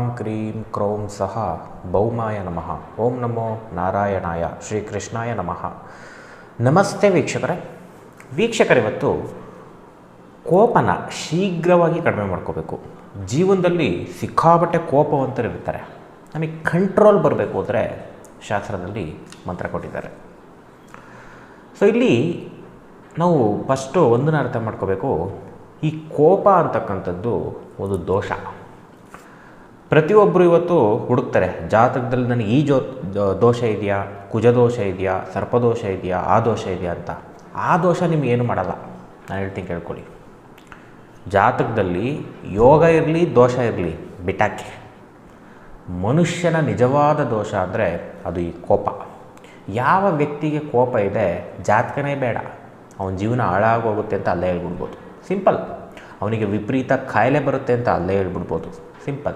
ಕ್ರಾಂ cream ಕ್ರೌಂ ಸಹ ಭೌಮಾಯ ನಮಃ. ಓಂ ನಮೋ ನಾರಾಯಣಾಯ ಶ್ರೀಕೃಷ್ಣಾಯ ನಮಃ. ನಮಸ್ತೆ ವೀಕ್ಷಕರೇ. ವೀಕ್ಷಕರಿವತ್ತು ಕೋಪನ ಶೀಘ್ರವಾಗಿ ಕಡಿಮೆ ಮಾಡ್ಕೋಬೇಕು. ಜೀವನದಲ್ಲಿ ಸಿಕ್ಕಾಬಟ್ಟೆ ಕೋಪವಂತರು ಇರ್ತಾರೆ. ನಮಗೆ ಕಂಟ್ರೋಲ್ ಬರಬೇಕು ಅಂದರೆ ಶಾಸ್ತ್ರದಲ್ಲಿ ಮಂತ್ರ ಕೊಟ್ಟಿದ್ದಾರೆ. ಸೊ ಇಲ್ಲಿ ನಾವು ಫಸ್ಟು ಒಂದನ್ನು ಅರ್ಥ ಮಾಡ್ಕೋಬೇಕು. ಈ ಕೋಪ ಅಂತಕ್ಕಂಥದ್ದು ಒಂದು ದೋಷ. ಪ್ರತಿಯೊಬ್ಬರು ಇವತ್ತು ಹುಡುಕ್ತಾರೆ. ಜಾತಕದಲ್ಲಿ ನನಗೆ ಈ ಜೋ ದೋಷ ಇದೆಯಾ, ಕುಜದೋಷ ಇದೆಯಾ, ಸರ್ಪದೋಷ ಇದೆಯಾ, ಆ ದೋಷ ಇದೆಯಾ ಅಂತ. ಆ ದೋಷ ನಿಮ್ಗೆ ಏನು ಮಾಡಲ್ಲ. ನಾನು ಹೇಳ್ತೀನಿ ಕೇಳ್ಕೊಳ್ಳಿ. ಜಾತಕದಲ್ಲಿ ಯೋಗ ಇರಲಿ, ದೋಷ ಇರಲಿ ಬಿಟಾಕೆ ಮನುಷ್ಯನ ನಿಜವಾದ ದೋಷ ಅಂದರೆ ಅದು ಈ ಕೋಪ. ಯಾವ ವ್ಯಕ್ತಿಗೆ ಕೋಪ ಇದೆ, ಜಾತಕನೇ ಬೇಡ. ಅವನ ಜೀವನ ಹಾಳಾಗೋಗುತ್ತೆ ಅಂತ ಅಲ್ಲೇ ಹೇಳ್ಬಿಡ್ಬೋದು. ಸಿಂಪಲ್. ಅವನಿಗೆ ವಿಪರೀತ ಕಾಯಿಲೆ ಬರುತ್ತೆ ಅಂತ ಅಲ್ಲೇ ಹೇಳ್ಬಿಡ್ಬೋದು. ಸಿಂಪಲ್.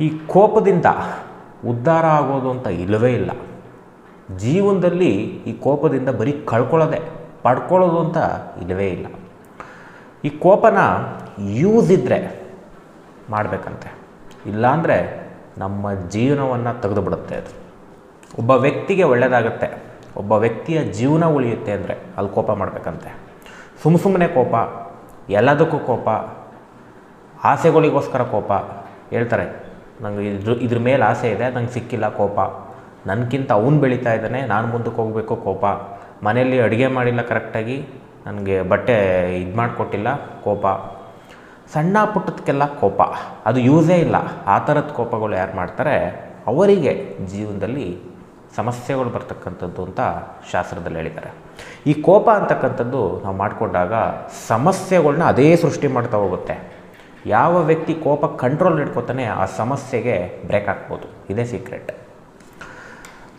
ಈ ಕೋಪದಿಂದ ಉದ್ಧಾರ ಆಗೋದು ಅಂತ ಇಲ್ಲವೇ ಇಲ್ಲ. ಜೀವನದಲ್ಲಿ ಈ ಕೋಪದಿಂದ ಬರೀ ಕಳ್ಕೊಳ್ಳೋದೆ ಪಡ್ಕೊಳ್ಳೋದು ಅಂತ ಇಲ್ಲವೇ ಇಲ್ಲ. ಈ ಕೋಪನ ಯೂಸ್ ಇದ್ದರೆ ಮಾಡಬೇಕಂತೆ. ಇಲ್ಲಾಂದರೆ ನಮ್ಮ ಜೀವನವನ್ನು ತೆಗೆದುಬಿಡುತ್ತೆ ಅದು. ಒಬ್ಬ ವ್ಯಕ್ತಿಗೆ ಒಳ್ಳೆಯದಾಗುತ್ತೆ ಒಬ್ಬ ವ್ಯಕ್ತಿಯ ಜೀವನ ಉಳಿಯುತ್ತೆ ಅಂದರೆ ಅಲ್ಲಿ ಕೋಪ ಮಾಡಬೇಕಂತೆ. ಸುಮ್ಮ ಸುಮ್ಮನೆ ಕೋಪ, ಎಲ್ಲದಕ್ಕೂ ಕೋಪ, ಆಸೆಗಳಿಗೋಸ್ಕರ ಕೋಪ ಹೇಳ್ತಾರೆ. ನಂಗೆ ಇದ್ರ ಇದ್ರ ಮೇಲೆ ಆಸೆ ಇದೆ, ನಂಗೆ ಸಿಕ್ಕಿಲ್ಲ ಕೋಪ. ನನಗಿಂತ ಅವನು ಬೆಳೀತಾ ಇದ್ದಾನೆ, ನಾನು ಮುಂದಕ್ಕೆ ಹೋಗಬೇಕು ಕೋಪ. ಮನೆಯಲ್ಲಿ ಅಡುಗೆ ಮಾಡಿಲ್ಲ ಕರೆಕ್ಟಾಗಿ ನನಗೆ ಬಟ್ಟೆ ಇದು ಮಾಡಿಕೊಟ್ಟಿಲ್ಲ ಕೋಪ. ಸಣ್ಣ ಪುಟ್ಟದಕ್ಕೆಲ್ಲ ಕೋಪ. ಅದು ಯೂಸೇ ಇಲ್ಲ. ಆ ಥರದ ಕೋಪಗಳು ಯಾರು ಮಾಡ್ತಾರೆ? ಅವರಿಗೆ ಜೀವನದಲ್ಲಿ ಸಮಸ್ಯೆಗಳು ಬರ್ತಕ್ಕಂಥದ್ದು ಅಂತ ಶಾಸ್ತ್ರದಲ್ಲಿ ಹೇಳಿದ್ದಾರೆ. ಈ ಕೋಪ ಅಂತಕ್ಕಂಥದ್ದು ನಾವು ಮಾಡಿಕೊಂಡಾಗ ಸಮಸ್ಯೆಗಳನ್ನ ಅದೇ ಸೃಷ್ಟಿ ಮಾಡ್ತಾ ಹೋಗುತ್ತೆ. ಯಾವ ವ್ಯಕ್ತಿ ಕೋಪ ಕಂಟ್ರೋಲ್ ಇಟ್ಕೋತಾನೆ ಆ ಸಮಸ್ಯೆಗೆ ಬ್ರೇಕ್ ಹಾಕ್ಬೋದು. ಇದೇ ಸೀಕ್ರೆಟ್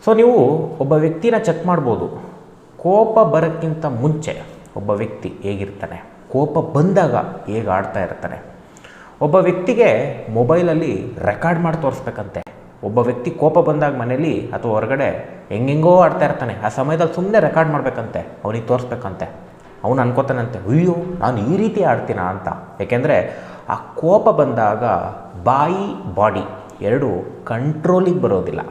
ಸೊ ನೀವು ಒಬ್ಬ ವ್ಯಕ್ತಿನ ಚೆಕ್ ಮಾಡ್ಬೋದು. ಕೋಪ ಬರೋಕ್ಕಿಂತ ಮುಂಚೆ ಒಬ್ಬ ವ್ಯಕ್ತಿ ಹೇಗಿರ್ತಾನೆ? ಕೋಪ ಬಂದಾಗ ಹೇಗೆ ಆಡ್ತಾ ಇರ್ತಾನೆ? ಒಬ್ಬ ವ್ಯಕ್ತಿಗೆ ಮೊಬೈಲಲ್ಲಿ ರೆಕಾರ್ಡ್ ಮಾಡಿ ತೋರಿಸ್ಬೇಕಂತೆ. ಒಬ್ಬ ವ್ಯಕ್ತಿ ಕೋಪ ಬಂದಾಗ ಮನೇಲಿ ಅಥವಾ ಹೊರಗಡೆ ಹೆಂಗೆಂಗೋ ಆಡ್ತಾ ಇರ್ತಾನೆ. ಆ ಸಮಯದಲ್ಲಿ ಸುಮ್ಮನೆ ರೆಕಾರ್ಡ್ ಮಾಡಬೇಕಂತೆ. ಅವನಿಗೆ ತೋರಿಸ್ಬೇಕಂತೆ. ಅವನು ಅನ್ಕೋತಾನಂತೆ, ಅಯ್ಯೋ, ನಾನು ಈ ರೀತಿ ಆಡ್ತೀನ? ಅಂತ. ಯಾಕೆಂದರೆ ಆ ಕೋಪ ಬಂದಾಗ ಬಾಯಿ, ಬಾಡಿ ಎರಡು ಕಂಟ್ರೋಲಿಗೆ ಬರೋದಿಲ್ಲ.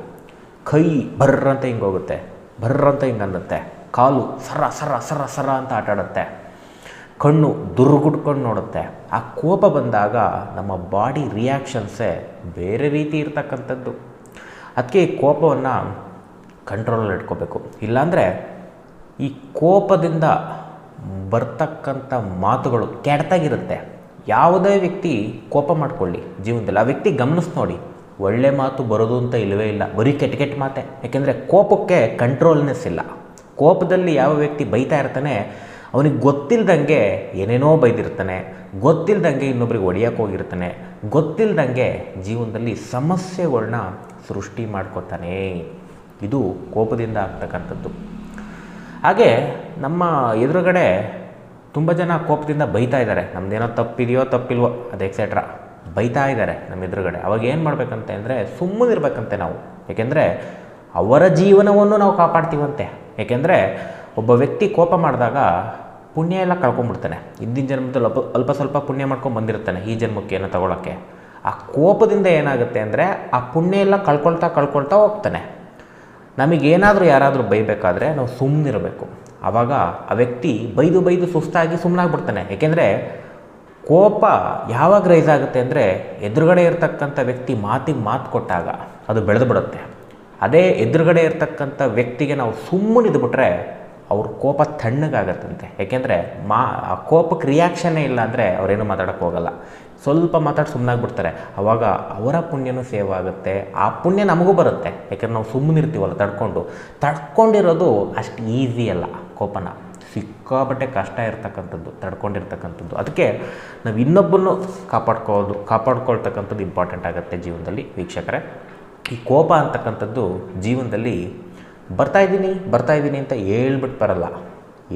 ಕೈ ಬರ್ರ ಅಂತ ಹಿಂಗೆ ಹೋಗುತ್ತೆ ಬರ್ರ ಅಂತ ಹಿಂಗೆ ಅನ್ನುತ್ತೆ. ಕಾಲು ಸರ ಸರ ಸರ ಸರ ಅಂತ ಆಟಾಡುತ್ತೆ ಕಣ್ಣು ದುರ್ಗುಟ್ಕೊಂಡು ನೋಡುತ್ತೆ. ಆ ಕೋಪ ಬಂದಾಗ ನಮ್ಮ ಬಾಡಿ ರಿಯಾಕ್ಷನ್ಸೇ ಬೇರೆ ರೀತಿ ಇರ್ತಕ್ಕಂಥದ್ದು. ಅದಕ್ಕೆ ಈ ಕೋಪವನ್ನು ಕಂಟ್ರೋಲಲ್ಲಿ ಇಟ್ಕೋಬೇಕು. ಇಲ್ಲಾಂದರೆ ಈ ಕೋಪದಿಂದ ಬರ್ತಕ್ಕಂಥ ಮಾತುಗಳು ಕೆಡ್ತಾಗಿರುತ್ತೆ ಯಾವುದೇ ವ್ಯಕ್ತಿ ಕೋಪ ಮಾಡ್ಕೊಳ್ಳಿ ಜೀವನದಲ್ಲಿ. ಆ ವ್ಯಕ್ತಿ ಗಮನಿಸಿ ನೋಡಿ, ಒಳ್ಳೆ ಮಾತು ಬರೋದು ಅಂತ ಇಲ್ಲವೇ ಇಲ್ಲ, ಬರೀ ಕೆಟ್ಟ ಕೆಟ್ಟ ಮಾತೆ. ಯಾಕೆಂದರೆ ಕೋಪಕ್ಕೆ ಕಂಟ್ರೋಲ್ನೆಸ್ ಇಲ್ಲ. ಕೋಪದಲ್ಲಿ ಯಾವ ವ್ಯಕ್ತಿ ಬೈತಾ ಇರ್ತಾನೆ, ಅವನಿಗೆ ಗೊತ್ತಿಲ್ಲದಂಗೆ ಏನೇನೋ ಬೈದಿರ್ತಾನೆ ಗೊತ್ತಿಲ್ಲದಂಗೆ ಇನ್ನೊಬ್ರಿಗೆ ಹೊಡಿಯೋಕೆ ಹೋಗಿರ್ತಾನೆ ಗೊತ್ತಿಲ್ಲದಂಗೆ ಜೀವನದಲ್ಲಿ ಸಮಸ್ಯೆಗಳನ್ನ ಸೃಷ್ಟಿ ಮಾಡ್ಕೋತಾನೆ. ಇದು ಕೋಪದಿಂದ ಆಗ್ತಕ್ಕಂಥದ್ದು. ಹಾಗೆ ನಮ್ಮ ಎದುರುಗಡೆ ತುಂಬ ಜನ ಕೋಪದಿಂದ ಬೈತಾ ಇದ್ದಾರೆ. ನಮ್ಮದೇನೋ ತಪ್ಪಿದೆಯೋ ತಪ್ಪಿಲ್ವೋ, ಅದು ಎಕ್ಸೆಟ್ರಾ ಬೈತಾ ಇದ್ದಾರೆ ನಮ್ಮ ಎದುರುಗಡೆ. ಅವಾಗ ಏನು ಮಾಡಬೇಕಂತೆ ಅಂದರೆ ಸುಮ್ಮನಿರ್ಬೇಕಂತೆ ನಾವು. ಏಕೆಂದರೆ ಅವರ ಜೀವನವನ್ನು ನಾವು ಕಾಪಾಡ್ತೀವಂತೆ. ಏಕೆಂದರೆ ಒಬ್ಬ ವ್ಯಕ್ತಿ ಕೋಪ ಮಾಡಿದಾಗ ಪುಣ್ಯ ಎಲ್ಲ ಕಳ್ಕೊಂಡ್ಬಿಡ್ತಾನೆ. ಹಿಂದಿನ ಜನ್ಮದಲ್ಲಿ ಅಲ್ಪ ಅಲ್ಪ ಸ್ವಲ್ಪ ಪುಣ್ಯ ಮಾಡ್ಕೊಂಡು ಬಂದಿರ್ತಾನೆ ಈ ಜನ್ಮಕ್ಕೆ ಏನೋ ತಗೊಳ್ಳೋಕ್ಕೆ ಆ ಕೋಪದಿಂದ ಏನಾಗುತ್ತೆ ಅಂದರೆ ಆ ಪುಣ್ಯ ಎಲ್ಲ ಕಳ್ಕೊಳ್ತಾ ಕಳ್ಕೊಳ್ತಾ ಹೋಗ್ತಾನೆ. ನಮಗೇನಾದರೂ ಯಾರಾದರೂ ಬೈಬೇಕಾದ್ರೆ ನಾವು ಸುಮ್ಮನಿರಬೇಕು ಆವಾಗ ಆ ವ್ಯಕ್ತಿ ಬೈದು ಬೈದು ಸುಸ್ತಾಗಿ ಸುಮ್ಮನಾಗ್ಬಿಡ್ತಾನೆ ಏಕೆಂದರೆ ಕೋಪ ಯಾವಾಗ ರೈಸ್ ಆಗುತ್ತೆ ಅಂದರೆ ಎದುರುಗಡೆ ಇರತಕ್ಕಂಥ ವ್ಯಕ್ತಿ ಮಾತಿಗೆ ಮಾತು ಕೊಟ್ಟಾಗ ಅದು ಬೆಳೆದು ಬಿಡುತ್ತೆ. ಅದೇ ಎದುರುಗಡೆ ಇರತಕ್ಕಂಥ ವ್ಯಕ್ತಿಗೆ ನಾವು ಸುಮ್ಮನಿದ್ಬಿಟ್ರೆ ಅವ್ರ ಕೋಪ ತಣ್ಣಗಾಗತ್ತಂತೆ. ಏಕೆಂದರೆ ಮಾ, ಆ ಕೋಪಕ್ಕೆ ರಿಯಾಕ್ಷನ್ನೇ ಇಲ್ಲ ಅಂದರೆ ಅವರೇನು ಮಾತಾಡೋಕ್ಕೆ ಹೋಗಲ್ಲ. ಸ್ವಲ್ಪ ಮಾತಾಡಿ ಸುಮ್ಮನಾಗ್ಬಿಡ್ತಾರೆ ಆವಾಗ ಅವರ ಪುಣ್ಯನೂ ಸೇವ್ ಆಗುತ್ತೆ. ಆ ಪುಣ್ಯ ನಮಗೂ ಬರುತ್ತೆ. ಯಾಕೆಂದ್ರೆ ನಾವು ಸುಮ್ಮನಿರ್ತೀವಲ್ಲ, ತಡ್ಕೊಂಡು. ತಡ್ಕೊಂಡಿರೋದು ಅಷ್ಟು ಈಸಿ ಅಲ್ಲ. ಕೋಪನ. ಸಿಕ್ಕಾಪಟ್ಟೆ ಕಷ್ಟ ಇರ್ತಕ್ಕಂಥದ್ದು, ತಡ್ಕೊಂಡಿರ್ತಕ್ಕಂಥದ್ದು. ಅದಕ್ಕೆ ನಾವು ಇನ್ನೊಬ್ಬನ್ನು ಕಾಪಾಡ್ಕೋದು ಕಾಪಾಡ್ಕೊಳ್ತಕ್ಕಂಥದ್ದು ಇಂಪಾರ್ಟೆಂಟ್ ಆಗುತ್ತೆ ಜೀವನದಲ್ಲಿ ವೀಕ್ಷಕರೇ. ಈ ಕೋಪ ಅಂತಕ್ಕಂಥದ್ದು ಜೀವನದಲ್ಲಿ ಬರ್ತಾ ಇದ್ದೀನಿ ಬರ್ತಾ ಇದ್ದೀನಿ ಅಂತ ಹೇಳ್ಬಿಟ್ಟು ಬರಲ್ಲ.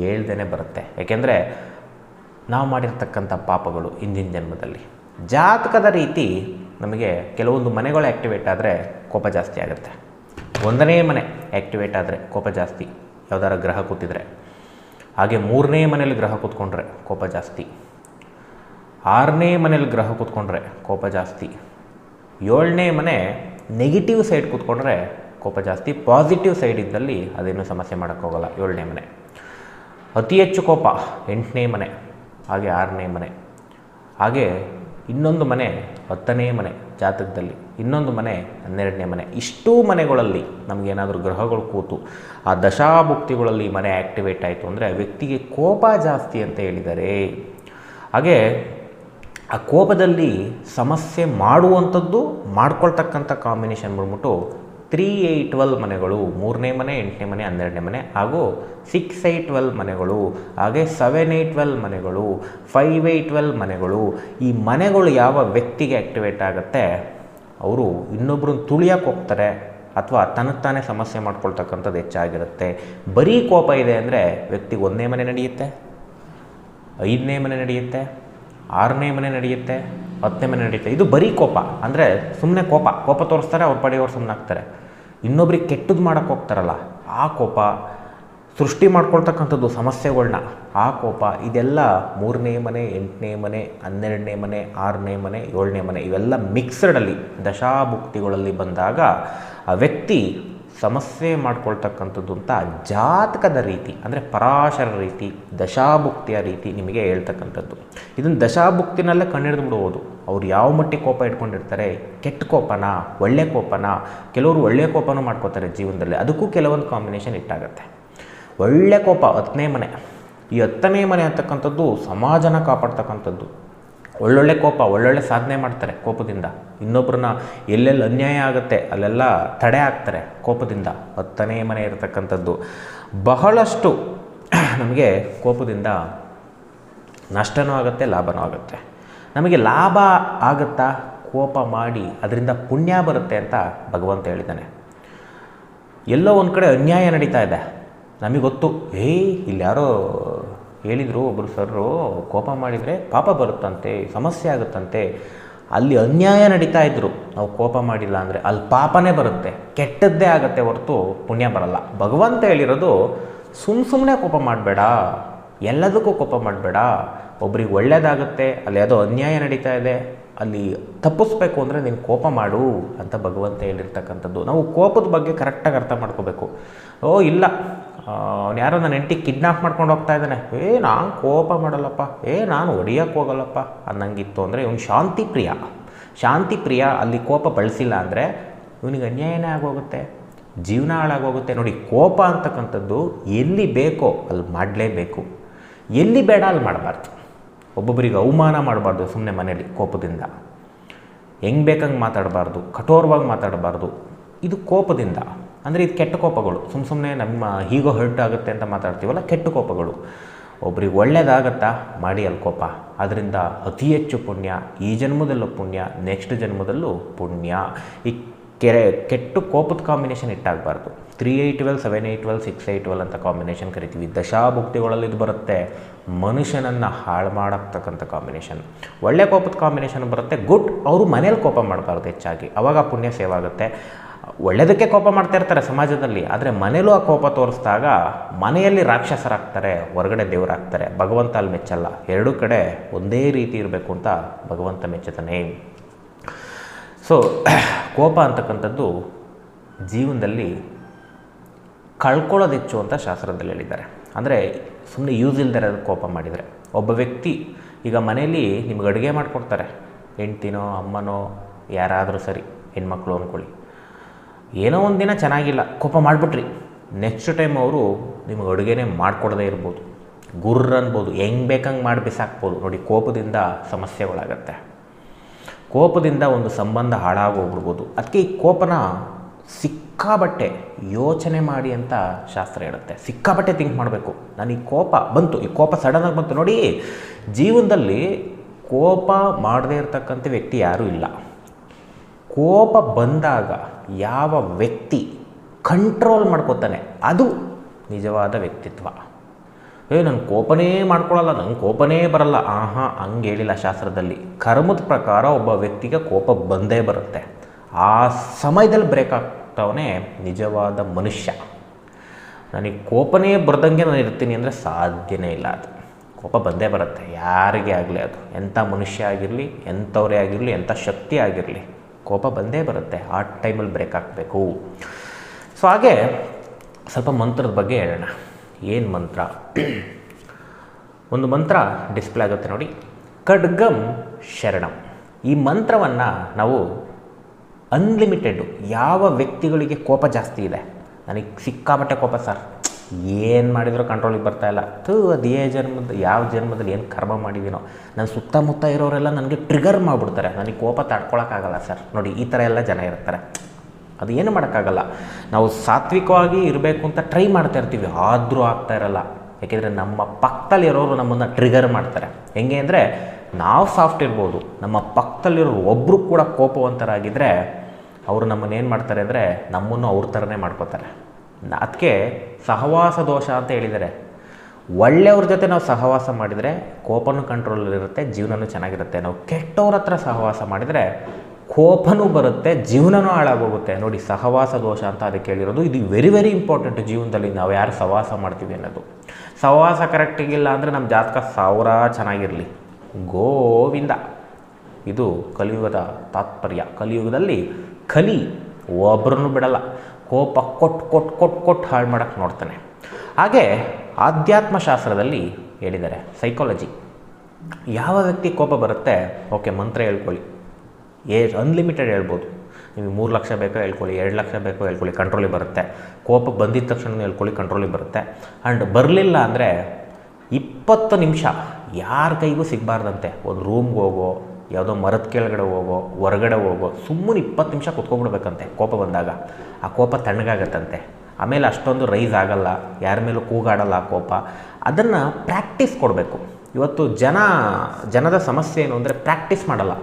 ಹೇಳ್ದೇ ಬರುತ್ತೆ. ಯಾಕೆಂದರೆ ನಾವು ಮಾಡಿರ್ತಕ್ಕಂಥ ಪಾಪಗಳು ಹಿಂದಿನ ಜನ್ಮದಲ್ಲಿ. ಜಾತಕದ ರೀತಿ ನಮಗೆ ಕೆಲವೊಂದು ಮನೆಗಳು ಆ್ಯಕ್ಟಿವೇಟ್ ಆದರೆ ಕೋಪ ಜಾಸ್ತಿ ಆಗುತ್ತೆ. ಒಂದನೇ ಮನೆ ಆ್ಯಕ್ಟಿವೇಟ್ ಆದರೆ ಕೋಪ ಜಾಸ್ತಿ. ಯಾವ್ದಾರ ಗ್ರಹ ಕೂತಿದ್ರೆ. ಹಾಗೆ ಮೂರನೇ ಮನೇಲಿ ಗ್ರಹ ಕೂತ್ಕೊಂಡ್ರೆ ಕೋಪ ಜಾಸ್ತಿ. ಆರನೇ ಮನೇಲಿ ಗ್ರಹ ಕೂತ್ಕೊಂಡ್ರೆ ಕೋಪ ಜಾಸ್ತಿ. ಏಳನೇ ಮನೆ ನೆಗೆಟಿವ್ ಸೈಡ್ ಕೂತ್ಕೊಂಡ್ರೆ ಕೋಪ ಜಾಸ್ತಿ. ಪಾಸಿಟಿವ್ ಸೈಡ್ ಇದ್ದಲ್ಲಿ ಅದೇನು ಸಮಸ್ಯೆ ಮಾಡೋಕ್ಕೋಗಲ್ಲ ಏಳನೇ ಮನೆ. ಅತಿ ಹೆಚ್ಚು ಕೋಪ ಎಂಟನೇ ಮನೆ, ಹಾಗೆ ಆರನೇ ಮನೆ. ಹಾಗೆ ಇನ್ನೊಂದು ಮನೆ ಹತ್ತನೇ ಮನೆ ಜಾತಕದಲ್ಲಿ. ಇನ್ನೊಂದು ಮನೆ, ಹನ್ನೆರಡನೇ ಮನೆ. ಇಷ್ಟೂ ಮನೆಗಳಲ್ಲಿ ನಮಗೇನಾದರೂ ಗ್ರಹಗಳು ಕೂತು ಆ ದಶಾಭುಕ್ತಿಗಳಲ್ಲಿ ಮನೆ ಆ್ಯಕ್ಟಿವೇಟ್ ಆಯಿತು ಅಂದರೆ ವ್ಯಕ್ತಿಗೆ ಕೋಪ ಜಾಸ್ತಿ ಅಂತ ಹೇಳಿದ್ದಾರೆ ಹಾಗೆ ಆ ಕೋಪದಲ್ಲಿ ಸಮಸ್ಯೆ ಮಾಡುವಂಥದ್ದು ಮಾಡ್ಕೊಳ್ತಕ್ಕಂಥ ಕಾಂಬಿನೇಷನ್ ಬಂದ್ಬಿಟ್ಟು ತ್ರೀ ಏಯ್ಟ್ ಟ್ವೆಲ್ ಮನೆಗಳು, ಮೂರನೇ ಮನೆ, ಎಂಟನೇ ಮನೆ, ಹನ್ನೆರಡನೇ ಮನೆ, ಹಾಗೂ ಸಿಕ್ಸ್ ಏಯ್ಟ್ ಟ್ವೆಲ್ ಮನೆಗಳು, ಹಾಗೆ ಸೆವೆನ್ ಏಯ್ಟ್ ಟ್ವೆಲ್ ಮನೆಗಳು ಫೈವ್ ಏಯ್ಟ್ ಟ್ವೆಲ್ ಮನೆಗಳು, ಈ ಮನೆಗಳು ಯಾವ ವ್ಯಕ್ತಿಗೆ ಆ್ಯಕ್ಟಿವೇಟ್ ಆಗುತ್ತೆ? ಅವರು ಇನ್ನೊಬ್ಬರನ್ನ ತುಳಿಯಕ್ಕೆ ಹೋಗ್ತಾರೆ ಅಥವಾ ತನಗೆ ತಾನೇ ಸಮಸ್ಯೆ ಮಾಡ್ಕೊಳ್ತಕ್ಕಂಥದ್ದು ಹೆಚ್ಚಾಗಿರುತ್ತೆ. ಬರೀ ಕೋಪ ಇದೆ ಅಂದರೆ ವ್ಯಕ್ತಿಗೆ ಒಂದನೇ ಮನೆ ನಡೆಯುತ್ತೆ, ಐದನೇ ಮನೆ ನಡೆಯುತ್ತೆ, ಆರನೇ ಮನೆ ನಡೆಯುತ್ತೆ, ಹತ್ತನೇ ಮನೆ ನಡೆಯುತ್ತೆ. ಇದು ಬರೀ ಕೋಪ. ಅಂದರೆ ಸುಮ್ಮನೆ ಕೋಪ. ಕೋಪ ತೋರಿಸ್ತಾರೆ, ಅವ್ರ ಪಡೆಯವ್ರು ಸುಮ್ಮನೆ ಆಗ್ತಾರೆ. ಇನ್ನೊಬ್ರಿಗೆ ಕೆಟ್ಟದ್ದು ಮಾಡೋಕ್ಕೆ ಹೋಗ್ತಾರಲ್ಲ, ಆ ಕೋಪ ಸೃಷ್ಟಿ ಮಾಡ್ಕೊಳ್ತಕ್ಕಂಥದ್ದು ಸಮಸ್ಯೆಗಳನ್ನ ಆ ಕೋಪ, ಇದೆಲ್ಲ ಮೂರನೇ ಮನೆ, ಎಂಟನೇ ಮನೆ, ಹನ್ನೆರಡನೇ ಮನೆ, ಆರನೇ ಮನೆ, ಏಳನೇ ಮನೆ, ಇವೆಲ್ಲ ಮಿಕ್ಸ್ಡಲ್ಲಿ ದಶಾಭುಕ್ತಿಗಳಲ್ಲಿ ಬಂದಾಗ ಆ ವ್ಯಕ್ತಿ ಸಮಸ್ಯೆ ಮಾಡ್ಕೊಳ್ತಕ್ಕಂಥದ್ದು ಅಂತ ಜಾತಕದ ರೀತಿ, ಅಂದರೆ ಪರಾಶರ ರೀತಿ, ದಶಾಭುಕ್ತಿಯ ರೀತಿ ನಿಮಗೆ ಹೇಳ್ತಕ್ಕಂಥದ್ದು. ಇದನ್ನು ದಶಾಭುಕ್ತಿನಲ್ಲೇ ಕಂಡಿಡಿದು ಬಿಡ್ಬೋದು. ಅವ್ರು ಯಾವ ಮಟ್ಟಿಗೆ ಕೋಪ ಇಟ್ಕೊಂಡಿರ್ತಾರೆ? ಕೆಟ್ಟ ಕೋಪನ? ಒಳ್ಳೆ ಕೋಪನ? ಕೆಲವರು ಒಳ್ಳೆಯ ಕೋಪನೂ ಮಾಡ್ಕೋತಾರೆ ಜೀವನದಲ್ಲಿ. ಅದಕ್ಕೂ ಕೆಲವೊಂದು ಕಾಂಬಿನೇಷನ್ ಇಟ್ಟಾಗತ್ತೆ ಒಳ್ಳೆ ಕೋಪ, ಹತ್ತನೇ ಮನೆ. ಈ ಹತ್ತನೇ ಮನೆ ಅಂತಕ್ಕಂಥದ್ದು ಸಮಾಜನ ಕಾಪಾಡ್ತಕ್ಕಂಥದ್ದು. ಒಳ್ಳೊಳ್ಳೆ ಕೋಪ, ಒಳ್ಳೊಳ್ಳೆ ಸಾಧನೆ ಮಾಡ್ತಾರೆ ಕೋಪದಿಂದ. ಇನ್ನೊಬ್ಬರನ್ನ ಎಲ್ಲೆಲ್ಲಿ ಅನ್ಯಾಯ ಆಗುತ್ತೆ, ಅಲ್ಲೆಲ್ಲ ತಡೆ ಆಗ್ತಾರೆ ಕೋಪದಿಂದ. ಹತ್ತನೇ ಮನೆ ಇರತಕ್ಕಂಥದ್ದು. ಬಹಳಷ್ಟು ನಮಗೆ ಕೋಪದಿಂದ ನಷ್ಟನೂ ಆಗುತ್ತೆ, ಲಾಭನೂ ಆಗುತ್ತೆ. ನಮಗೆ ಲಾಭ ಆಗುತ್ತಾ? ಕೋಪ ಮಾಡಿ ಅದರಿಂದ ಪುಣ್ಯ ಬರುತ್ತೆ ಅಂತ ಭಗವಂತ ಹೇಳಿದ್ದಾನೆ. ಎಲ್ಲೋ ಒಂದು ಕಡೆ ಅನ್ಯಾಯ ನಡೀತಾ ಇದೆ. ನಮಗೆ ಗೊತ್ತು ಏಯ್ ಇಲ್ಲಿ ಯಾರೋ ಹೇಳಿದರು ಒಬ್ಬರು ಸರ್ರು, ಕೋಪ ಮಾಡಿದರೆ ಪಾಪ ಬರುತ್ತಂತೆ, ಸಮಸ್ಯೆ ಆಗುತ್ತಂತೆ. ಅಲ್ಲಿ ಅನ್ಯಾಯ ನಡೀತಾ ಇದ್ರು. ನಾವು ಕೋಪ ಮಾಡಿಲ್ಲ ಅಂದರೆ ಅಲ್ಲಿ ಪಾಪನೇ ಬರುತ್ತೆ. ಕೆಟ್ಟದ್ದೇ ಆಗುತ್ತೆ ಹೊರತು ಪುಣ್ಯ ಬರಲ್ಲ. ಭಗವಂತ ಹೇಳಿರೋದು ಸುಮ್ಮ ಸುಮ್ಮನೆ ಕೋಪ ಮಾಡಬೇಡ. ಎಲ್ಲದಕ್ಕೂ ಕೋಪ ಮಾಡಬೇಡ. ಒಬ್ರಿಗೆ ಒಳ್ಳೇದಾಗುತ್ತೆ, ಅಲ್ಲಿ ಯಾವುದೋ ಅನ್ಯಾಯ ನಡೀತಾ ಇದೆ, ಅಲ್ಲಿ ತಪ್ಪಿಸ್ಬೇಕು ಅಂದರೆ ನೀನು ಕೋಪ ಮಾಡು ಅಂತ ಭಗವಂತ ಹೇಳಿರ್ತಕ್ಕಂಥದ್ದು. ನಾವು ಕೋಪದ ಬಗ್ಗೆ ಕರೆಕ್ಟಾಗಿ ಅರ್ಥ ಮಾಡ್ಕೋಬೇಕು. ಓ, ಇಲ್ಲ. ಅವ್ನು ಯಾರೋ ನನ್ನ ಹೆಂಡತಿ ಕಿಡ್ನಾಪ್ ಮಾಡ್ಕೊಂಡು ಹೋಗ್ತಾ ಇದ್ದಾನೆ. ಏ, ನಾನು ಕೋಪ ಮಾಡಲ್ಲಪ್ಪ. ಏ, ನಾನು ಹೊಡಿಯೋಕ್ಕೆ ಹೋಗಲ್ಲಪ್ಪ ಅನ್ನಂಗಿತ್ತು ಅಂದರೆ ಇವನು ಶಾಂತಿ ಪ್ರಿಯ ಶಾಂತಿ ಪ್ರಿಯ ಅಲ್ಲಿ ಕೋಪ ಬಳಸಿಲ್ಲ ಅಂದರೆ ಇವನಿಗೆ ಅನ್ಯಾಯನೇ ಆಗೋಗುತ್ತೆ. ಜೀವನ ಹಾಳಾಗೋಗುತ್ತೆ. ನೋಡಿ, ಕೋಪ ಅಂತಕ್ಕಂಥದ್ದು ಎಲ್ಲಿ ಬೇಕೋ ಅಲ್ಲಿ ಮಾಡಲೇಬೇಕು. ಎಲ್ಲಿ ಬೇಡ ಅಲ್ಲಿ ಮಾಡಬಾರ್ದು. ಒಬ್ಬೊಬ್ಬರಿಗೆ ಅವಮಾನ ಮಾಡಬಾರ್ದು ಸುಮ್ಮನೆ ಮನೇಲಿ ಕೋಪದಿಂದ. ಹೆಂಗೆ ಬೇಕಂಗೆ ಮಾತಾಡಬಾರ್ದು, ಕಠೋರವಾಗಿ ಮಾತಾಡಬಾರ್ದು. ಇದು ಕೋಪದಿಂದ. ಅಂದರೆ ಇದು ಕೆಟ್ಟ ಕೋಪಗಳು. ಸುಮ್ಮ ಸುಮ್ಮನೆ ನಮ್ಮ ಹೀಗೋ ಹರ್ಟ್ ಆಗುತ್ತೆ ಅಂತ ಮಾತಾಡ್ತೀವಲ್ಲ, ಕೆಟ್ಟ ಕೋಪಗಳು. ಒಬ್ರಿಗೆ ಒಳ್ಳೇದಾಗತ್ತಾ, ಮಾಡಿ ಅಲ್ಲಿ ಕೋಪ. ಅದರಿಂದ ಅತಿ ಹೆಚ್ಚು ಪುಣ್ಯ, ಈ ಜನ್ಮದಲ್ಲೂ ಪುಣ್ಯ ನೆಕ್ಸ್ಟ್ ಜನ್ಮದಲ್ಲೂ ಪುಣ್ಯ. ಈ ಕೆರೆ, ಕೆಟ್ಟು ಕೋಪದ combination ಇಟ್ಟಾಗಬಾರ್ದು. Three eight twelve seven eight twelve six eight twelve ಅಂತ ಕಾಂಬಿನೇಷನ್ ಕರಿತೀವಿ. ದಶಾಭುಕ್ತಿಗಳಲ್ಲಿ ಇದು ಬರುತ್ತೆ. ಮನುಷ್ಯನನ್ನು ಹಾಳು ಮಾಡತಕ್ಕಂಥ ಕಾಂಬಿನೇಷನ್ ಒಳ್ಳೆ ಕೋಪದ ಕಾಂಬಿನೇಷನ್ ಬರುತ್ತೆ. ಗುಡ್, ಅವರು ಮನೇಲಿ ಕೋಪ ಮಾಡಬಾರ್ದು ಹೆಚ್ಚಾಗಿ. ಅವಾಗ ಪುಣ್ಯ ಸೇವ್ ಆಗುತ್ತೆ. ಒಳ್ಳೆಯದಕ್ಕೆ ಕೋಪ ಮಾಡ್ತಾ ಇರ್ತಾರೆ ಸಮಾಜದಲ್ಲಿ, ಆದರೆ ಮನೇಲೂ ಆ ಕೋಪ ತೋರಿಸಿದಾಗ ಮನೆಯಲ್ಲಿ ರಾಕ್ಷಸರಾಗ್ತಾರೆ, ಹೊರಗಡೆ ದೇವರಾಗ್ತಾರೆ, ಭಗವಂತ ಅಲ್ಲಿ ಮೆಚ್ಚಲ್ಲ. ಎರಡೂ ಕಡೆ ಒಂದೇ ರೀತಿ ಇರಬೇಕು ಅಂತ ಭಗವಂತ ಮೆಚ್ಚುತ್ತಾನೆ. ಸೊ ಕೋಪ ಅಂತಕ್ಕಂಥದ್ದು ಜೀವನದಲ್ಲಿ ಕಳ್ಕೊಳ್ಳೋದು ಹೆಚ್ಚು ಅಂತ ಶಾಸ್ತ್ರದಲ್ಲಿ ಹೇಳಿದ್ದಾರೆ. ಅಂದರೆ ಸುಮ್ಮನೆ ಯೂಸ್ ಇಲ್ದರೆ ಕೋಪ ಮಾಡಿದರೆ. ಒಬ್ಬ ವ್ಯಕ್ತಿ ಈಗ ಮನೆಯಲ್ಲಿ ನಿಮ್ಗೆ ಅಡುಗೆ ಮಾಡಿಕೊಡ್ತಾರೆ. ಹೆಂಡ್ತಿನೋ, ಅಮ್ಮನೋ, ಯಾರಾದರೂ ಸರಿ, ಹೆಣ್ಮಕ್ಳು ಅಂದ್ಕೊಳ್ಳಿ. ಏನೋ ಒಂದು ದಿನ ಚೆನ್ನಾಗಿಲ್ಲ, ಕೋಪ ಮಾಡಿಬಿಟ್ರಿ. ನೆಕ್ಸ್ಟ್ ಟೈಮ್ ಅವರು ನಿಮಗೆ ಅಡುಗೆನೇ ಮಾಡಿಕೊಡದೇ ಇರ್ಬೋದು. ಗುರ್ರ ಅನ್ಬೋದು, ಹೆಂಗೆ ಬೇಕಂಗೆ ಮಾಡಿ ಬಿಸಾಕ್ಬೋದು. ನೋಡಿ, ಕೋಪದಿಂದ ಸಮಸ್ಯೆಗಳಾಗತ್ತೆ ಕೋಪದಿಂದ ಒಂದು ಸಂಬಂಧ ಹಾಳಾಗೋಗ್ಬಿಡ್ಬೋದು ಅದಕ್ಕೆ ಈ ಕೋಪನ ಸಿಕ್ಕಾಬಟ್ಟೆ ಯೋಚನೆ ಮಾಡಿ ಅಂತ ಶಾಸ್ತ್ರ ಹೇಳುತ್ತೆ. ಸಿಕ್ಕಾಬಟ್ಟೆ ಥಿಂಕ್ ಮಾಡಬೇಕು. ನಾನು ಈ ಕೋಪ ಬಂತು, ಈ ಕೋಪ ಸಡನ್ನಾಗಿ ಬಂತು. ನೋಡಿ, ಜೀವನದಲ್ಲಿ ಕೋಪ ಮಾಡದೇ ಇರತಕ್ಕಂಥ ವ್ಯಕ್ತಿ ಯಾರೂ ಇಲ್ಲ. ಕೋಪ ಬಂದಾಗ ಯಾವ ವ್ಯಕ್ತಿ ಕಂಟ್ರೋಲ್ ಮಾಡ್ಕೋತಾನೆ, ಅದು ನಿಜವಾದ ವ್ಯಕ್ತಿತ್ವ. ಏ ನನ್ನ ಕೋಪನೇ ಮಾಡ್ಕೊಳ್ಳಲ್ಲ ನಂಗೆ ಕೋಪನೇ ಬರಲ್ಲ. ಆಹಾ, ಹಂಗೆ ಹೇಳಿಲ್ಲ ಶಾಸ್ತ್ರದಲ್ಲಿ. ಕರ್ಮದ ಪ್ರಕಾರ ಒಬ್ಬ ವ್ಯಕ್ತಿಗೆ ಕೋಪ ಬಂದೇ ಬರುತ್ತೆ. ಆ ಸಮಯದಲ್ಲಿ ಬ್ರೇಕ್ ಆಗ್ತವನೇ ನಿಜವಾದ ಮನುಷ್ಯ. ನನಗೆ ಕೋಪನೇ ಬರ್ದಂಗೆ ನಾನು ಇರ್ತೀನಿ ಅಂದರೆ ಸಾಧ್ಯನೇ ಇಲ್ಲ ಅದು. ಕೋಪ ಬಂದೇ ಬರುತ್ತೆ. ಯಾರಿಗೆ ಆಗಲಿ ಅದು? ಎಂಥ ಮನುಷ್ಯ ಆಗಿರಲಿ, ಎಂಥವರೇ ಆಗಿರಲಿ, ಎಂಥ ಶಕ್ತಿ ಆಗಿರಲಿ. ಕೋಪ ಬಂದೇ ಬರುತ್ತೆ. ಆ ಟೈಮಲ್ಲಿ ಬ್ರೇಕ್ ಹಾಕಬೇಕು. ಸೊ ಹಾಗೆ ಸ್ವಲ್ಪ ಮಂತ್ರದ ಬಗ್ಗೆ ಹೇಳೋಣ. ಏನು ಮಂತ್ರ? ಒಂದು ಮಂತ್ರ ಡಿಸ್ಪ್ಲೇ ಆಗುತ್ತೆ ನೋಡಿ. ಖಡ್ಗಂ ಶರಣಂ. ಈ ಮಂತ್ರವನ್ನು ನಾವು ಅನ್ಲಿಮಿಟೆಡ್ಡು ಯಾವ ವ್ಯಕ್ತಿಗಳಿಗೆ ಕೋಪ ಜಾಸ್ತಿ ಇದೆ? ನನಗೆ ಸಿಕ್ಕಾಪಟ್ಟೆ ಕೋಪ ಸರ್ ಏನು ಮಾಡಿದರೂ ಕಂಟ್ರೋಲಿಗೆ ಬರ್ತಾ ಇಲ್ಲ. ಥೂ, ಅದು ಏ ಜನ್ಮದ, ಯಾವ ಜನ್ಮದಲ್ಲಿ ಏನು ಕರ್ಮ ಮಾಡಿದ್ದೀನೋ ನನ್ನ ಸುತ್ತಮುತ್ತ ಇರೋರೆಲ್ಲ ನನಗೆ ಟ್ರಿಗರ್ ಮಾಡಿಬಿಡ್ತಾರೆ. ನನಗೆ ಕೋಪ ತಡ್ಕೊಳಕ್ಕಾಗಲ್ಲ ಸರ್. ನೋಡಿ, ಈ ಥರ ಎಲ್ಲ ಜನ ಇರ್ತಾರೆ. ಅದು ಏನು ಮಾಡೋಕ್ಕಾಗಲ್ಲ. ನಾವು ಸಾತ್ವಿಕವಾಗಿ ಇರಬೇಕು ಅಂತ ಟ್ರೈ ಮಾಡ್ತಾ ಇರ್ತೀವಿ. ಆದರೂ ಆಗ್ತಾ ಇರಲ್ಲ. ಯಾಕೆಂದರೆ ನಮ್ಮ ಪಕ್ಕದಲ್ಲಿರೋರು ನಮ್ಮನ್ನು ಟ್ರಿಗರ್ ಮಾಡ್ತಾರೆ. ಹೆಂಗೆ ಅಂದರೆ, ನಾವು ಸಾಫ್ಟ್ ಇರ್ಬೋದು. ನಮ್ಮ ಪಕ್ಕದಲ್ಲಿರೋರು ಒಬ್ಬರು ಕೂಡ ಕೋಪವಂತರಾಗಿದ್ದರೆ ಅವರು ನಮ್ಮನ್ನು ಏನು ಮಾಡ್ತಾರೆ ಅಂದರೆ, ನಮ್ಮನ್ನು ಅವ್ರ ಥರನೇ ಮಾಡ್ಕೋತಾರೆ. ಅದಕ್ಕೆ ಸಹವಾಸ ದೋಷ ಅಂತ ಹೇಳಿದ್ದಾರೆ ಒಳ್ಳೆಯವ್ರ ಜೊತೆ ನಾವು ಸಹವಾಸ ಮಾಡಿದರೆ ಕೋಪನೂ ಕಂಟ್ರೋಲಲ್ಲಿರುತ್ತೆ ಜೀವನನೂ ಚೆನ್ನಾಗಿರುತ್ತೆ. ನಾವು ಕೆಟ್ಟವ್ರ ಹತ್ರ ಸಹವಾಸ ಮಾಡಿದರೆ ಕೋಪನೂ ಬರುತ್ತೆ, ಜೀವನನೂ ಹಾಳಾಗೋಗುತ್ತೆ. ನೋಡಿ, ಸಹವಾಸ ದೋಷ ಅಂತ ಅದಕ್ಕೆ ಹೇಳಿರೋದು, ಇದು ವೆರಿ ವೆರಿ ಇಂಪಾರ್ಟೆಂಟ್ ಜೀವನದಲ್ಲಿ ನಾವು ಯಾರು ಸಹವಾಸ ಮಾಡ್ತೀವಿ ಅನ್ನೋದು. ಸಹವಾಸ ಕರೆಕ್ಟಿಗಿಲ್ಲ ಅಂದರೆ ನಮ್ಮ ಜಾತಕ ಸಾವಿರ ಚೆನ್ನಾಗಿರಲಿ. ಗೋವಿಂದ. ಇದು ಕಲಿಯುಗದ ತಾತ್ಪರ್ಯ. ಕಲಿಯುಗದಲ್ಲಿ ಕಲಿ ಒಬ್ಬರನ್ನು ಬಿಡಲ್ಲ. ಕೋಪ ಕೊಟ್ಟು ಕೊಟ್ಟು ಕೊಟ್ಟು ಕೊಟ್ಟು ಹಾಳು ಮಾಡೋಕ್ಕೆ ನೋಡ್ತಾನೆ. ಹಾಗೆ ಆಧ್ಯಾತ್ಮ ಶಾಸ್ತ್ರದಲ್ಲಿ ಹೇಳಿದ್ದಾರೆ ಸೈಕಾಲಜಿ ಯಾವ ವ್ಯಕ್ತಿ ಕೋಪ ಬರುತ್ತೆ? ಓಕೆ, ಮಂತ್ರ ಹೇಳ್ಕೊಳ್ಳಿ. ಏ ಅನ್ಲಿಮಿಟೆಡ್ ಹೇಳ್ಬೋದು. ನಿಮಗೆ ಮೂರು ಲಕ್ಷ ಬೇಕೋ ಹೇಳ್ಕೊಳ್ಳಿ, ಎರಡು ಲಕ್ಷ ಬೇಕೋ ಹೇಳ್ಕೊಳ್ಳಿ ಕಂಟ್ರೋಲಿಗೆ ಬರುತ್ತೆ. ಕೋಪ ಬಂದಿದ್ದ ತಕ್ಷಣ ಹೇಳ್ಕೊಳ್ಳಿ ಕಂಟ್ರೋಲಿಗೆ ಬರುತ್ತೆ. ಆ್ಯಂಡ್ ಬರಲಿಲ್ಲ ಅಂದರೆ ಇಪ್ಪತ್ತು ನಿಮಿಷ ಯಾರ ಕೈಗೂ ಸಿಗಬಾರ್ದಂತೆ. ಒಂದು ರೂಮ್ಗೆ ಹೋಗೋ ಯಾವುದೋ ಮರದ ಕೆಳಗಡೆ ಹೋಗೋ, ಹೊರಗಡೆ ಹೋಗೋ, ಸುಮ್ಮನೆ ಇಪ್ಪತ್ತು ನಿಮಿಷ ಕುತ್ಕೊಬಿಡ್ಬೇಕಂತೆ ಕೋಪ ಬಂದಾಗ. ಆ ಕೋಪ ತಣ್ಣಗಾಗತ್ತಂತೆ. ಆಮೇಲೆ ಅಷ್ಟೊಂದು ರೈಸ್ ಆಗಲ್ಲ, ಯಾರ ಮೇಲೂ ಕೂಗಾಡಲ್ಲ ಆ ಕೋಪ. ಅದನ್ನು ಪ್ರಾಕ್ಟೀಸ್ ಕೊಡಬೇಕು. ಇವತ್ತು ಜನ, ಜನದ ಸಮಸ್ಯೆ ಏನು ಅಂದರೆ ಪ್ರಾಕ್ಟೀಸ್ ಮಾಡಲ್ಲ.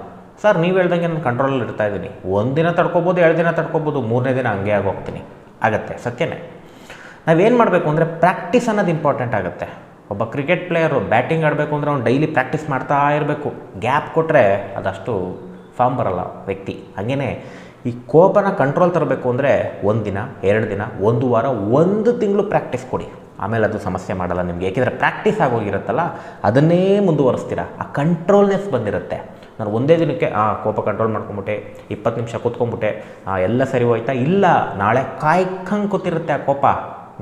ಸರ್, ನೀವು ಹೇಳ್ದಂಗೆ ನಾನು ಕಂಟ್ರೋಲಲ್ಲಿ ಇರ್ತಾ ಇದ್ದೀನಿ. ಒಂದು ದಿನ ತಡ್ಕೊಬೋದು, ಎರಡು ದಿನ ತಡ್ಕೊಬೋದು, ಮೂರನೇ ದಿನ ಹಂಗೆ ಆಗೋಗ್ತೀನಿ. ಆಗತ್ತೆ, ಸತ್ಯನೇ. ನಾವೇನು ಮಾಡಬೇಕು ಅಂದರೆ ಪ್ರಾಕ್ಟೀಸ್ ಅನ್ನೋದು ಇಂಪಾರ್ಟೆಂಟ್ ಆಗುತ್ತೆ. ಒಬ್ಬ ಕ್ರಿಕೆಟ್ ಪ್ಲೇಯರು ಬ್ಯಾಟಿಂಗ್ ಆಡಬೇಕು ಅಂದರೆ ಅವ್ನು ಡೈಲಿ ಪ್ರಾಕ್ಟೀಸ್ ಮಾಡ್ತಾ ಇರಬೇಕು. ಗ್ಯಾಪ್ ಕೊಟ್ಟರೆ ಅದಷ್ಟು ಫಾರ್ಮ್ ಬರಲ್ಲ ವ್ಯಕ್ತಿ. ಹಾಗೇ ಈ ಕೋಪನ ಕಂಟ್ರೋಲ್ ತರಬೇಕು ಅಂದರೆ ಒಂದು ದಿನ, ಎರಡು ದಿನ, ಒಂದು ವಾರ, ಒಂದು ತಿಂಗಳು ಪ್ರಾಕ್ಟೀಸ್ ಕೊಡಿ. ಆಮೇಲೆ ಅದು ಸಮಸ್ಯೆ ಮಾಡಲ್ಲ ನಿಮಗೆ. ಏಕೆಂದರೆ ಪ್ರಾಕ್ಟೀಸ್ ಆಗೋಗಿರುತ್ತಲ್ಲ, ಅದನ್ನೇ ಮುಂದುವರಿಸ್ತೀರ? ಆ ಕಂಟ್ರೋಲ್ನೆಸ್ ಬಂದಿರುತ್ತೆ. ನಾನು ಒಂದೇ ದಿನಕ್ಕೆ, ಆ, ಕೋಪ ಕಂಟ್ರೋಲ್ ಮಾಡ್ಕೊಂಬಿಟ್ಟೆ, ಇಪ್ಪತ್ತು ನಿಮಿಷ ಕೂತ್ಕೊಂಡ್ಬಿಟ್ಟೆ ಎಲ್ಲ ಸರಿ ಹೋಯ್ತಾ? ಇಲ್ಲ, ನಾಳೆ ಕಾಯ್ಕಂಗೆ ಕೂತಿರುತ್ತೆ ಆ ಕೋಪ.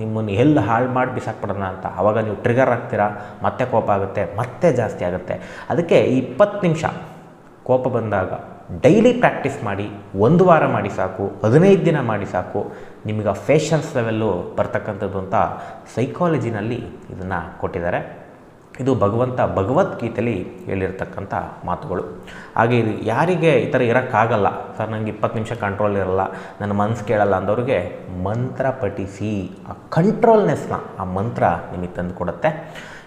ನಿಮ್ಮನ್ನು ಎಲ್ಲಿ ಹಾಳು ಮಾಡಿ ಬಿಸಾಕ್ಬಿಡೋಣ ಅಂತ. ಆವಾಗ ನೀವು ಟ್ರಿಗರ್ ಆಗ್ತೀರಾ? ಮತ್ತೆ ಕೋಪ ಆಗುತ್ತೆ, ಮತ್ತೆ ಜಾಸ್ತಿ ಆಗುತ್ತೆ. ಅದಕ್ಕೆ ಈ ಇಪ್ಪತ್ತು ನಿಮಿಷ ಕೋಪ ಬಂದಾಗ ಡೈಲಿ ಪ್ರಾಕ್ಟೀಸ್ ಮಾಡಿ, ಒಂದು ವಾರ ಮಾಡಿ ಸಾಕು, ಹದಿನೈದು ದಿನ ಮಾಡಿ ಸಾಕು. ನಿಮಗೆ ಫೇಷನ್ಸ್ ಲೆವೆಲ್ಲು ಬರ್ತಕ್ಕಂಥದ್ದು ಅಂತ ಸೈಕಾಲಜಿನಲ್ಲಿ ಇದನ್ನು ಕೊಟ್ಟಿದ್ದಾರೆ. ಇದು ಭಗವಂತ ಭಗವದ್ಗೀತೆಯಲ್ಲಿ ಹೇಳಿರ್ತಕ್ಕಂಥ ಮಾತುಗಳು. ಹಾಗೆ ಯಾರಿಗೆ ಈ ಥರ ಇರೋಕ್ಕಾಗಲ್ಲ. ಸರ್ ನನಗೆ ಇಪ್ಪತ್ತು ನಿಮಿಷ ಕಂಟ್ರೋಲ್ ಇರಲ್ಲ. ನನ್ನ ಮನಸ್ಸು ಕೇಳಲ್ಲ ಅಂದವ್ರಿಗೆ ಮಂತ್ರ ಪಠಿಸಿ. ಆ ಕಂಟ್ರೋಲ್ನೆಸ್ನ ಆ ಮಂತ್ರ ನಿಮಗೆ ತಂದು ಕೊಡುತ್ತೆ.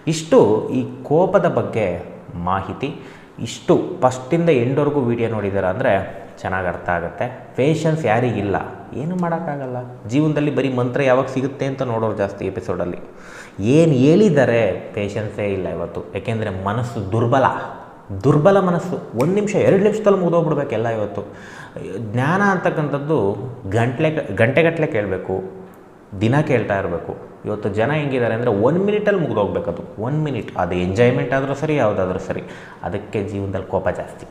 ಇಷ್ಟು ಈ ಕೋಪದ ಬಗ್ಗೆ ಮಾಹಿತಿ. ಇಷ್ಟು ಫಸ್ಟಿಂದ ಎಂಡ್ವರೆಗೂ ವಿಡಿಯೋ ನೋಡಿದ್ದೀರ ಅಂದರೆ ಚೆನ್ನಾಗಿ ಅರ್ಥ ಆಗುತ್ತೆ. ಪೇಷನ್ಸ್ ಯಾರಿಗಿಲ್ಲ. ಏನು ಮಾಡೋಕ್ಕಾಗಲ್ಲ. ಜೀವನದಲ್ಲಿ ಬರೀ ಮಂತ್ರ ಯಾವಾಗ ಸಿಗುತ್ತೆ ಅಂತ ನೋಡೋರು ಜಾಸ್ತಿ ಎಪಿಸೋಡಲ್ಲಿ ಏನು ಹೇಳಿದ್ದಾರೆ ಪೇಷನ್ಸೇ ಇಲ್ಲ ಇವತ್ತು. ಯಾಕೆಂದರೆ ಮನಸ್ಸು ದುರ್ಬಲ. ದುರ್ಬಲ ಮನಸ್ಸು. ಒಂದು ನಿಮಿಷ, ಎರಡು ನಿಮಿಷದಲ್ಲಿ ಮುಗಿದೋಗ್ಬಿಡ್ಬೇಕೆಲ್ಲ ಇವತ್ತು. ಜ್ಞಾನ ಅಂತಕ್ಕಂಥದ್ದು ಗಂಟ್ಲೆ ಗಂಟೆಗಟ್ಟಲೆ ಕೇಳಬೇಕು. ದಿನ ಕೇಳ್ತಾ ಇರಬೇಕು. ಇವತ್ತು ಜನ ಹೆಂಗಿದ್ದಾರೆ ಅಂದರೆ ಒನ್ ಮಿನಿಟಲ್ಲಿ ಮುಗಿದೋಗ್ಬೇಕದು. One minute. ಅದು ಎಂಜಾಯ್ಮೆಂಟ್ ಆದರೂ ಸರಿ, ಯಾವುದಾದ್ರೂ ಸರಿ. ಅದಕ್ಕೆ ಜೀವನದಲ್ಲಿ ಕೋಪ ಜಾಸ್ತಿ.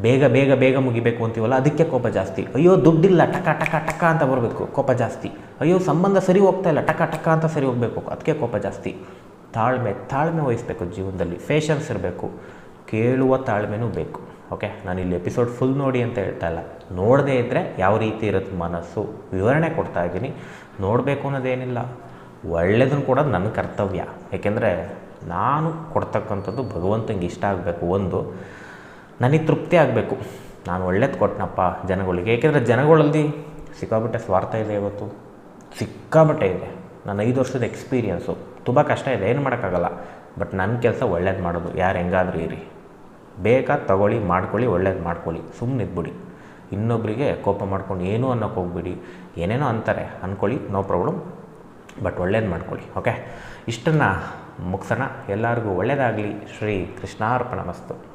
ಬೇಗ ಬೇಗ ಬೇಗ ಮುಗಿಬೇಕು ಅಂತೀವಲ್ಲ, ಅದಕ್ಕೆ ಕೋಪ ಜಾಸ್ತಿ. ಅಯ್ಯೋ, ದುಡ್ಡಿಲ್ಲ, ಟಕ ಟಕ ಟಕ ಅಂತ ಬರಬೇಕು, ಕೋಪ ಜಾಸ್ತಿ. ಅಯ್ಯೋ, ಸಂಬಂಧ ಸರಿ ಹೋಗ್ತಾ ಇಲ್ಲ, ಟಕ ಟಕ ಅಂತ ಸರಿ ಹೋಗಬೇಕು, ಅದಕ್ಕೆ ಕೋಪ ಜಾಸ್ತಿ. ತಾಳ್ಮೆ ತಾಳ್ಮೆ ವಹಿಸಬೇಕು ಜೀವನದಲ್ಲಿ ಫೇಷನ್ಸ್ ಇರಬೇಕು, ಕೇಳುವ ತಾಳ್ಮೆನೂ ಬೇಕು. ಓಕೆ ನಾನು ಇಲ್ಲಿ ಎಪಿಸೋಡ್ ಫುಲ್ ನೋಡಿ ಅಂತ ಹೇಳ್ತಾ ಇಲ್ಲ. ನೋಡದೇ ಇದ್ದರೆ ಯಾವ ರೀತಿ ಇರುತ್ತೆ ಮನಸ್ಸು? ವಿವರಣೆ ಕೊಡ್ತಾ ಇದ್ದೀನಿ. ನೋಡಬೇಕು ಅನ್ನೋದೇನಿಲ್ಲ. ಒಳ್ಳೆಯದನ್ನು ಕೊಡೋದು ನನ್ನ ಕರ್ತವ್ಯ. ಏಕೆಂದರೆ ನಾನು ಕೊಡ್ತಕ್ಕಂಥದ್ದು ಭಗವಂತಂಗೆ ಇಷ್ಟ ಆಗಬೇಕು ಒಂದು. ನನಗೆ ತೃಪ್ತಿ ಆಗಬೇಕು. ನಾನು ಒಳ್ಳೇದು ಕೊಟ್ಟನಪ್ಪ ಜನಗಳಿಗೆ. ಏಕೆಂದರೆ ಜನಗಳಲ್ಲಿ ಸಿಕ್ಕಾಬಿಟ್ಟೆ ಸ್ವಾರ್ಥ ಇದೆ ಇವತ್ತು. ಸಿಕ್ಕಾಬಿಟ್ಟೆ ಇದೆ. ನನ್ನ ಐದು ವರ್ಷದ ಎಕ್ಸ್ಪೀರಿಯನ್ಸು ತುಂಬ ಕಷ್ಟ ಇದೆ. ಏನು ಮಾಡೋಕ್ಕಾಗಲ್ಲ. ಬಟ್ ನನ್ನ ಕೆಲಸ ಒಳ್ಳೇದು ಮಾಡೋದು. ಯಾರು ಹೆಂಗಾದರೂ ಇರಿ. ಬೇಕಾ ತಗೊಳ್ಳಿ, ಮಾಡ್ಕೊಳ್ಳಿ, ಒಳ್ಳೇದು ಮಾಡ್ಕೊಳ್ಳಿ. ಸುಮ್ಮನೆ ಇದ್ಬಿಡಿ. ಇನ್ನೊಬ್ಬರಿಗೆ ಕೋಪ ಮಾಡ್ಕೊಂಡು ಏನೂ ಅನ್ನೋಕ್ಕೆ ಹೋಗ್ಬಿಡಿ. ಏನೇನೋ ಅಂತಾರೆ. ಅಂದ್ಕೊಳ್ಳಿ ನೋ ಪ್ರಾಬ್ಲಮ್. ಬಟ್ ಒಳ್ಳೇದು ಮಾಡ್ಕೊಳ್ಳಿ. ಓಕೆ ಇಷ್ಟನ್ನು ಮುಗಿಸೋಣ. ಎಲ್ಲರಿಗೂ ಒಳ್ಳೆಯದಾಗಲಿ ಶ್ರೀ ಕೃಷ್ಣಾರ್ಪಣ ಮಸ್ತು.